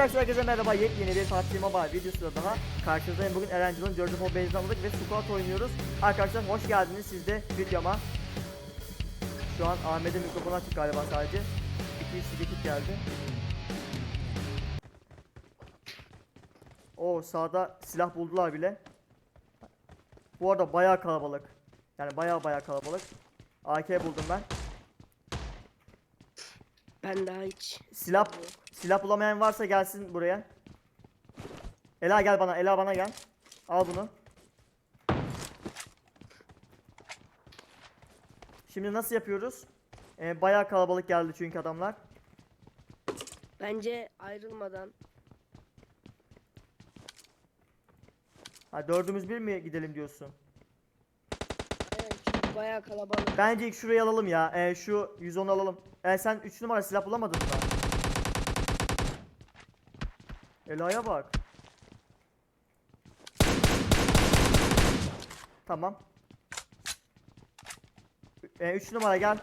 Arkadaşlar herkese merhaba yepyeni bir PUBG Mobile videosuyla daha karşınızdayım. Bugün Erencil'in George of Base'den aldık ve squad oynuyoruz. Arkadaşlar hoş geldiniz siz de videoma. Şu an Ahmet'in mikrofonu açık galiba sadece. İki kişi ekip geldi. O sağda silah buldular bile. Bu arada bayağı kalabalık. Yani bayağı bayağı kalabalık. AK buldum ben. Ben daha hiç. Silah silah bulamayan varsa gelsin buraya. Ela gel bana. Ela bana gel. Al bunu. Şimdi nasıl yapıyoruz? Ee, bayağı kalabalık geldi çünkü adamlar. Bence ayrılmadan Ha dördümüz bir mi gidelim diyorsun? aynen çünkü bayağı kalabalık. Bence ilk şurayı alalım ya. Ee, şu 110 alalım. Ee, sen 3 numara silah bulamadın mı? Ela'ya bak. Tamam. 3 numara gel.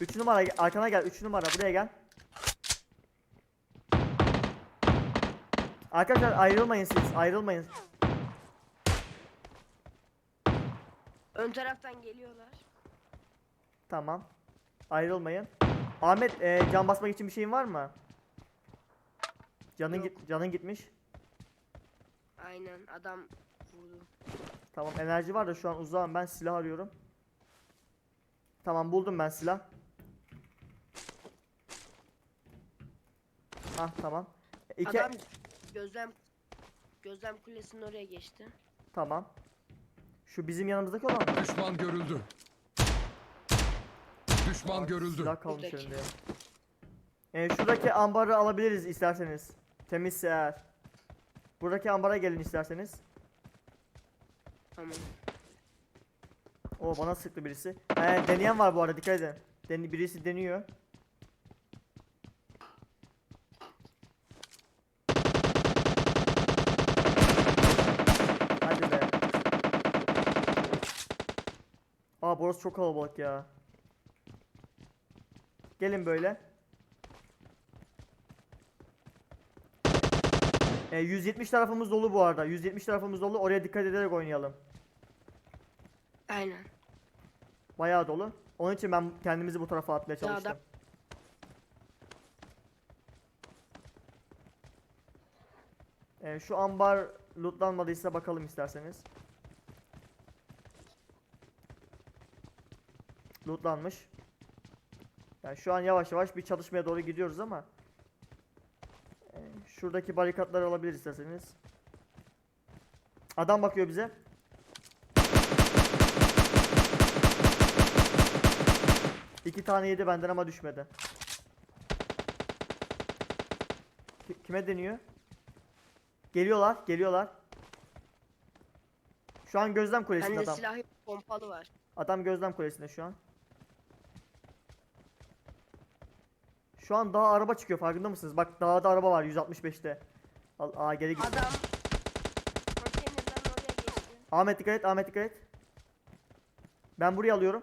Üç numara arkana gel. Üç numara buraya gel. Arkadaşlar ayrılmayın siz. Ayrılmayın. Ön taraftan geliyorlar. Tamam. Ayrılmayın. Ahmet e, can basmak için bir şeyin var mı? Canın Yok. git canın gitmiş. Aynen adam vurdu. Tamam enerji var da şu an uzağım ben silah arıyorum. Tamam buldum ben silah. Ah tamam. İki Adam gözlem gözlem kulesinin oraya geçti. tamam. Şu bizim yanımızdaki olan mı? Düşman görüldü. Düşman görüldü. Silah kalmış Buradaki. elinde ya. E, şuradaki ambarı alabiliriz isterseniz. Temizse eğer. Buradaki ambara gelin isterseniz. Tamam. O bana sıktı birisi. Ee, deneyen var bu arada dikkat edin. Den birisi deniyor. Hadi be. Aa burası çok kalabalık ya. Gelin böyle. Ee, 170 tarafımız dolu bu arada. 170 tarafımız dolu. Oraya dikkat ederek oynayalım. Aynen. Bayağı dolu. Onun için ben kendimizi bu tarafa atmaya Ya çalıştım. adam- Ee, şu ambar lootlanmadıysa bakalım isterseniz. Lootlanmış. Yani şu an yavaş yavaş bir çalışmaya doğru gidiyoruz ama ee, şuradaki barikatları alabilir isterseniz. Adam bakıyor bize. İki tane yedi benden ama düşmedi. Ki- Kime deniyor? Geliyorlar, geliyorlar. Şu an gözlem kulesinde Bende adam. silah yok, pompalı var. Adam gözlem kulesinde şu an. Şu an dağa araba çıkıyor farkında mısınız? Bak dağda araba var 165'te. Al, aa geri gitti. Adam konteynerden oraya geçti. Ahmet dikkat et, Ahmet dikkat et. Ben buraya alıyorum.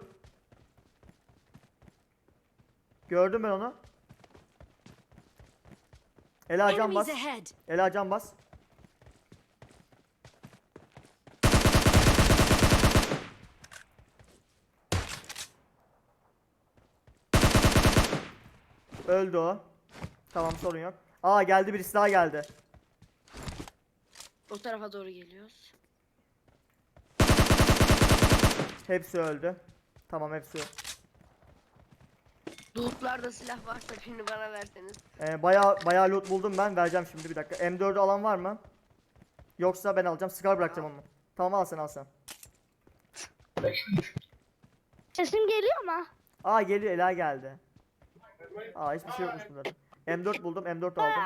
Gördüm ben onu. Ela can bas. Ahead! Ela can bas. Öldü o. Tamam sorun yok. Aa geldi birisi daha geldi. O tarafa doğru geliyoruz. Hepsi öldü. Tamam hepsi öldü. Lootlarda silah varsa birini bana verseniz. Ee, bayağı bayağı loot buldum ben. Vereceğim şimdi bir dakika. M4'ü alan var mı? Yoksa ben alacağım. Scar bırakacağım onu. Tamam al sen al sen. Sesim geliyor mu? Aa geliyor Ela geldi. Aa hiçbir şey yokmuş bunların. M4 buldum. M4 aldım.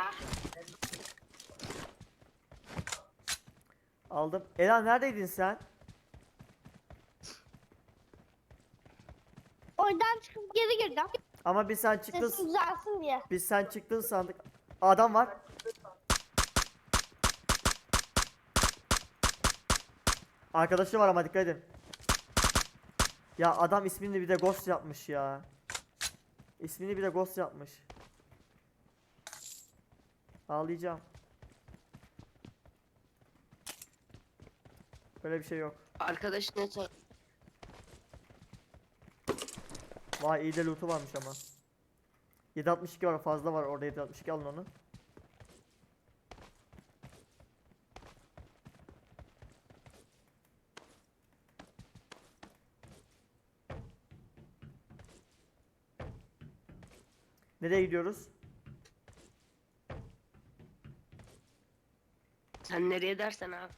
Aldım. Ela neredeydin sen? Oradan çıkıp geri girdim. Ama biz sen çıktın. Sesim düzelsin diye. Biz sen çıktın sandık. Adam var. Arkadaşı var ama dikkat edin. Ya adam ismini bir de ghost yapmış ya. İsmini bir de Ghost yapmış. Ağlayacağım. Böyle bir şey yok. Arkadaş ne sor? Vay iyi de loot'u varmış ama. 762 var fazla var orada 762 alın onu. Nereye gidiyoruz? Sen nereye dersen abi.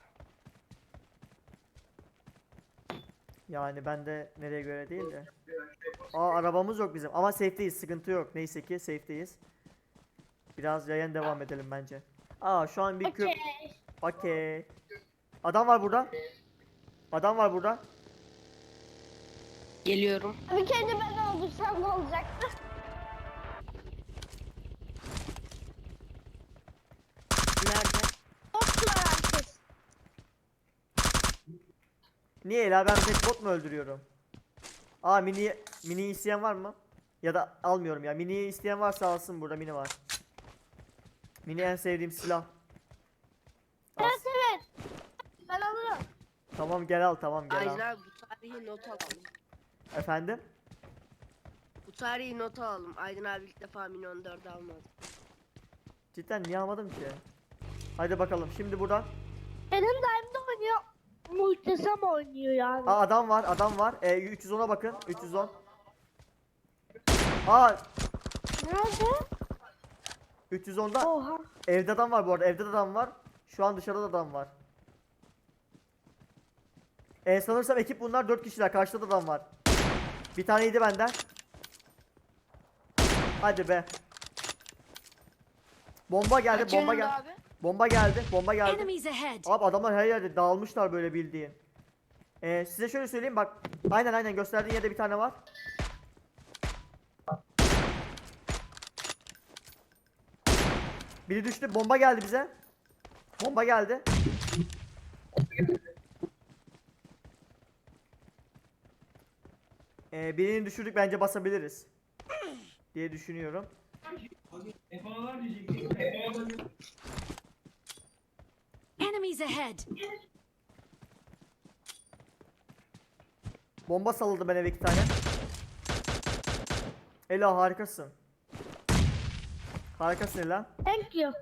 Yani ben de nereye göre değil de. Aa arabamız yok bizim ama safe'deyiz sıkıntı yok. Neyse ki safe'deyiz. Biraz yayın devam edelim bence. Aa şu an bir köp... Okey. Okey. Adam var burada. Adam var burada. Geliyorum. Bir kere ben öldürsem ne olacaktı? Nerede? Botlar herkes. Niye la ben tek bot mu öldürüyorum? Aa mini mini isteyen var mı? Ya da almıyorum ya. Mini isteyen varsa alsın burada mini var. Mini en sevdiğim silah. Al. Evet evet. Ben alırım. Tamam gel al tamam gel Aydın al. abi bu tarihi not alalım. Efendim? Bu tarihi not alalım. Aydın abi ilk defa Mini 14 almadı. Cidden niye almadım ki? Hadi bakalım şimdi buradan. Benim dayım da oynuyor. Muhteşem oynuyor yani. Aa adam var adam var. E, 310'a bakın 310. Aa Nerede? 310'da Oha. evde adam var bu arada evde de adam var. Şu an dışarıda da adam var. E, sanırsam ekip bunlar 4 kişiler karşıda da adam var. Bir tane yedi benden. Hadi be. Bomba geldi bomba geldi. abi? Bomba geldi bomba geldi. Enemies ahead! Abi adamlar her yerde dağılmışlar böyle bildiğin. Ee, size şöyle söyleyeyim bak. Aynen aynen gösterdiğin yerde bir tane var. Biri düştü. Bomba geldi bize. Bomba geldi. Ee, birini düşürdük bence basabiliriz. Diye düşünüyorum. Enemies ahead! Bomba salladım ben eve iki tane. Ela harikasın. Harikasın Ela. Thank you.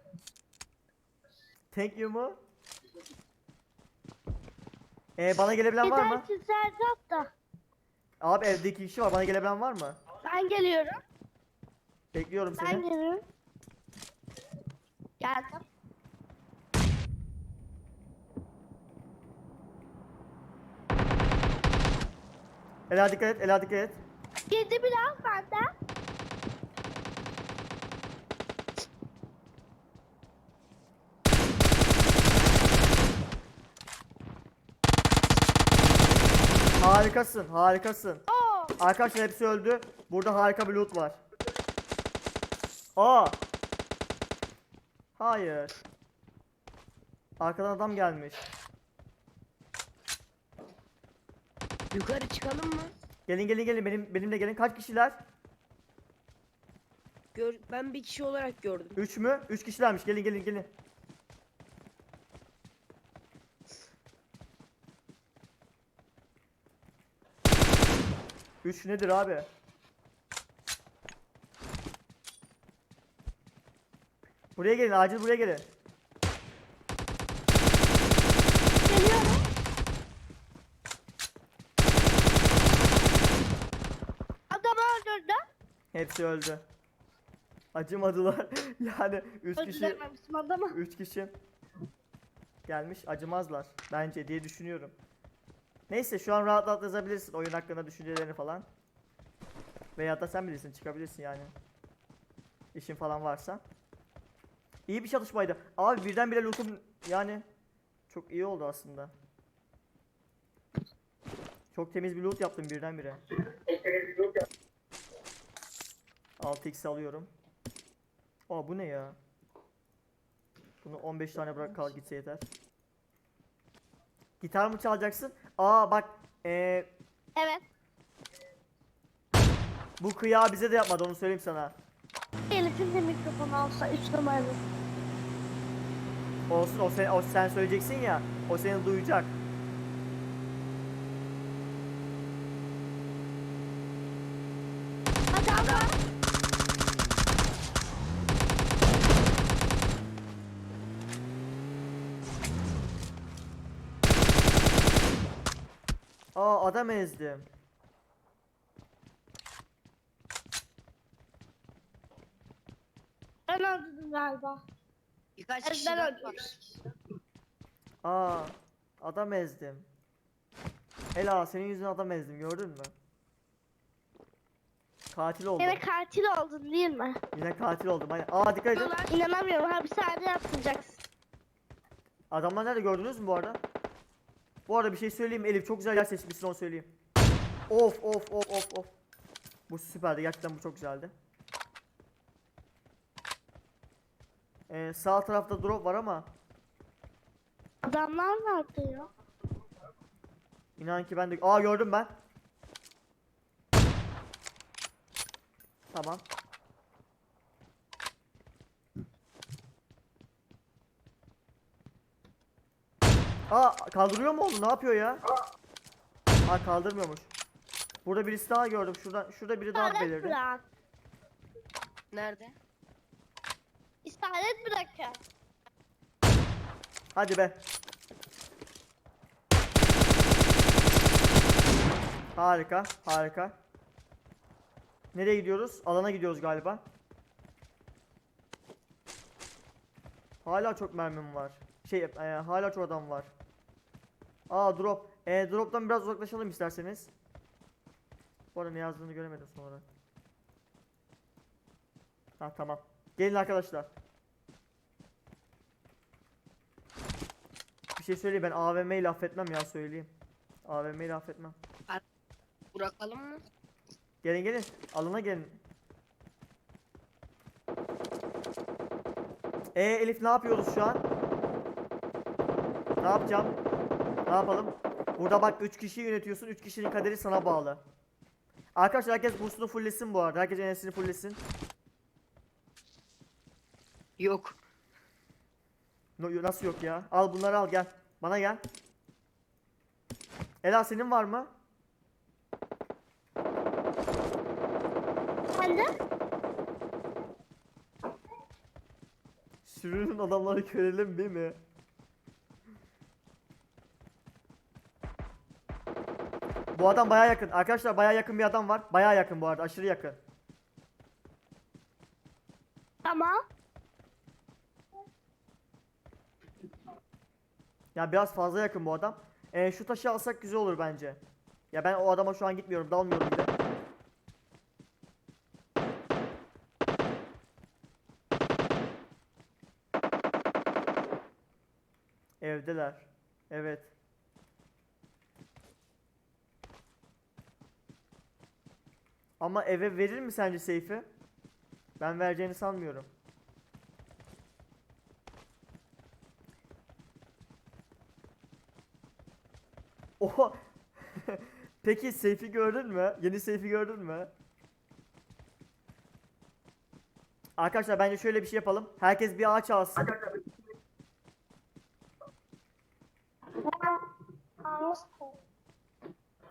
Thank you mu? Ee, bana gelebilen var mı? Da. Abi evde iki kişi var. Bana gelebilen var mı? Ben geliyorum. Bekliyorum Ben seni. geliyorum. Geldim. Ela dikkat et. Ela dikkat et. Yedi biraz benden. Harikasın. Harikasın. Oo. Arkadaşlar hepsi öldü. Burada harika bir loot var. Aa. Hayır. Arkadan adam gelmiş. Yukarı çıkalım mı? Gelin gelin gelin benim benimle gelin. Kaç kişiler? Gör, ben bir kişi olarak gördüm. 3 mü? 3 kişilermiş. Gelin gelin gelin. Üç nedir abi? Buraya gelin, acil buraya gelin. Geliyorum. Adamı öldürdüm. Hepsi öldü. Acımadılar. yani 3 kişi Öldürememişim adamı. 3 kişi gelmiş acımazlar bence diye düşünüyorum. Neyse şu an rahat rahat yazabilirsin oyun hakkında düşüncelerini falan. Veya da sen bilirsin çıkabilirsin yani. İşin falan varsa. İyi bir çalışmaydı. Abi birdenbire lootum yani çok iyi oldu aslında. Çok temiz bir loot yaptım birdenbire. 6x alıyorum. Aa bu ne ya? Bunu 15 tane bırak kal gitse yeter. Gitar mı çalacaksın? Aa bak ee, Evet. Bu kıyağı bize de yapmadı onu söyleyeyim sana. Elif'in de mikrofonu alsa 3 numaralı. Olsun o sen, o sen söyleyeceksin ya. O seni duyacak. Hadi ama. Aa adam ezdim. Ben öldürdüm galiba. Birkaç Evet, kişi ben daha öldüm. var. Aa adam ezdim. Ela senin yüzünden adam ezdim gördün mü? Katil oldum. Yine katil oldun değil mi? Yine katil oldum. Aynen. Aa dikkat edin. İnanamıyorum hapishanede yatıracaksın. Adamlar nerede gördünüz mü bu arada? Bu arada bir şey söyleyeyim? Elif çok güzel yer seçmişsin onu söyleyeyim. Of of of of of. Bu süperdi gerçekten bu çok güzeldi. Ee, sağ tarafta drop var ama Adamlar nerede ya? inan ki ben de... Aa gördüm ben. Tamam. Aa kaldırıyor mu onu? Ne yapıyor ya? Aa kaldırmıyormuş. Burada birisi daha gördüm. Şurada şurada biri daha İşaret belirdi. bırak. Nerede? İşaret bırakın. Hadi be. Harika, harika. Nereye gidiyoruz? Alana gidiyoruz galiba. Hala çok mermim var. Şey, e, hala çok adam var. Aa drop. E, drop'tan biraz uzaklaşalım isterseniz. Bu arada ne yazdığını göremedim sonra. Ha tamam. Gelin arkadaşlar. Bir şey söyleyeyim ben AVM'yi laf etmem ya söyleyeyim. AVM'yi laf etmem. Bırakalım mı? Gelin gelin. Alana gelin. Ee Elif ne yapıyoruz şu an? Ne yapacağım? Ne yapalım? Burada bak 3 kişi yönetiyorsun. 3 kişinin kaderi sana bağlı. Arkadaşlar herkes boostunu fulllesin bu arada. Herkes enerjisini fulllesin. Yok. No- nasıl yok ya? Al bunları al gel. Bana gel. Ela senin var mı? De Sürünün adamları görelim değil mi? Bu adam baya yakın. Arkadaşlar baya yakın bir adam var. Baya yakın bu arada. Aşırı yakın. tamam. Ya biraz fazla yakın bu adam. Ee, şu taşı alsak güzel olur bence. Ya ben o adama şu an gitmiyorum. Dalmıyorum bile. Evdeler. Evet. Ama eve verir mi sence Seyfi? Ben vereceğini sanmıyorum. Oha. Peki Seyfi gördün mü? Yeni Seyfi gördün mü? Arkadaşlar bence şöyle bir şey yapalım. Herkes bir ağaç alsın.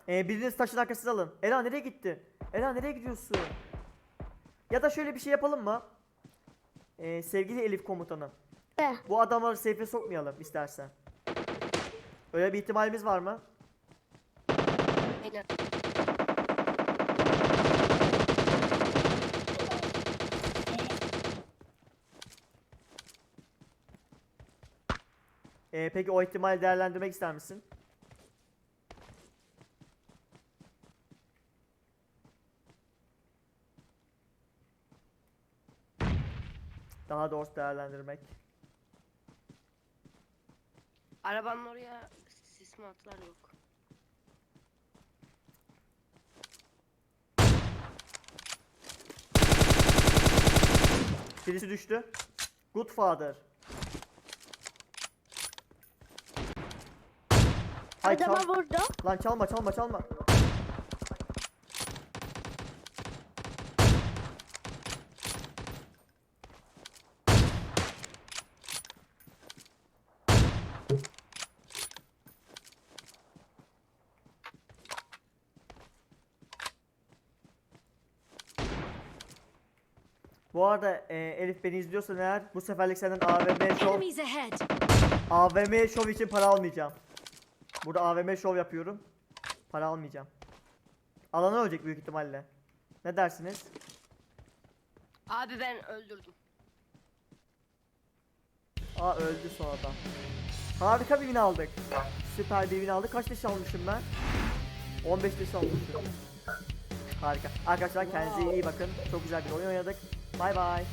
Ee, biriniz taşın arkasına alın. Ela nereye gitti? Ela nereye gidiyorsun? Ya da şöyle bir şey yapalım mı? Ee, sevgili Elif komutanım. Ne? Bu adamları seyfe sokmayalım istersen. Öyle bir ihtimalimiz var mı? Aynen. Ee, peki o ihtimali değerlendirmek ister misin? Daha doğrusu değerlendirmek. Arabanın oraya sis mi atlar yok. Birisi düştü. Good father. Ay çal- Adama vurdu. Lan çalma çalma çalma. Bu arada e, Elif beni izliyorsan eğer bu seferlik senden AVM şov! AVM şov için para almayacağım. Burada AVM şov yapıyorum. Para almayacağım. Alanı ölecek büyük ihtimalle. Ne dersiniz? Abi ben öldürdüm. Aa öldü sonradan. Harika bir win aldık. Süper bir win aldık. Kaç leş almışım ben? 15 leş almışım. Harika. Arkadaşlar kendinize iyi bakın. Çok güzel bir oyun oynadık. Bay bay.